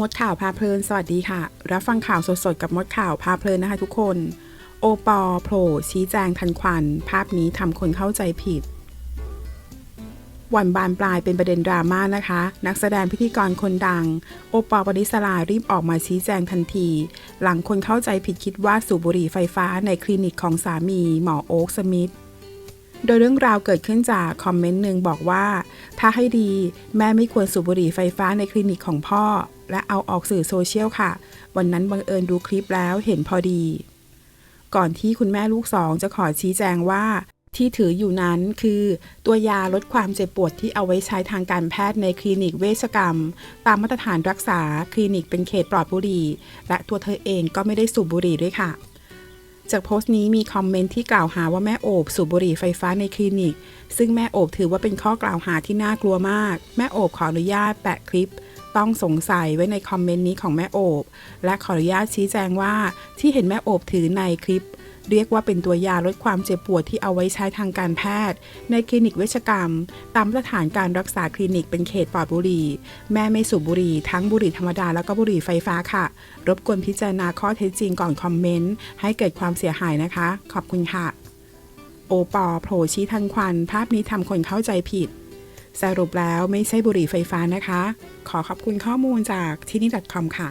มดข่าวพาเพลิน สวัสดีค่ะ รับฟังข่าวสดๆ กับมดข่าวพาเพลินนะคะทุกคน โอปอโผล่ชี้แจงทันควัน ภาพนี้ทำคนเข้าใจผิด วันบานปลายเป็นประเด็นดราม่านะคะ นักแสดงพิธีกรคนดัง โอปอล์ปนิสลารีบออกมาชี้แจงทันที หลังคนเข้าใจผิดคิดว่าสูบบุหรี่ไฟฟ้าในคลินิกของสามีหมอโอ๊คสมิธ โดยเรื่องราวเกิดขึ้นจากคอมเมนต์หนึ่งบอกว่า ถ้าให้ดีแม่ไม่ควรสูบบุหรี่ไฟฟ้าในคลินิกของพ่อ และเอาออกสื่อโซเชียลค่ะ วันนั้นบังเอิญดูคลิปแล้วเห็นพอดี ก่อนที่คุณแม่ลูกสองจะขอชี้แจงว่า ที่ถืออยู่นั้นคือ ตัวยาลดความเจ็บปวดที่เอาไว้ใช้ทางการแพทย์ในคลินิกเวชกรรม ตามมาตรฐานรักษาคลินิกเป็นเขตปลอดบุหรี่ และตัวเธอเองก็ไม่ได้สูบบุหรี่ด้วยค่ะ จากโพสต์นี้มีคอมเมนต์ที่กล่าวหาว่าแม่โอบสูบบุหรี่ไฟฟ้าในคลินิก ซึ่งแม่โอบถือว่าเป็นข้อกล่าวหาที่น่ากลัวมาก แม่โอบขออนุญาตแปะคลิป ต้องสงสัยไว้ในคอมเมนต์นี้ของแม่โอบ และขออนุญาตชี้แจงว่าที่เห็นแม่โอบถือในคลิป เรียกว่าเป็นตัวยาลดความเจ็บปวดที่เอาไว้ใช้ทางการแพทย์ ในคลินิกเวชกรรม ตามมาตรฐานการรักษาคลินิกเป็นเขตปลอดบุหรี่ แม่ไม่สูบบุหรี่ทั้งบุหรี่ธรรมดาแล้วก็บุหรี่ไฟฟ้าค่ะ รบกวนพิจารณาข้อเท็จจริงก่อนคอมเมนต์ ให้เกิดความเสียหายนะคะ ขอบคุณค่ะ โอปอโผล่ชี้ทันควัน ภาพนี้ทำคนเข้าใจผิด สรุปแล้วไม่ใช่บุหรี่ไฟฟ้านะคะ ขอขอบคุณข้อมูลจากที่นี่ .com ค่ะ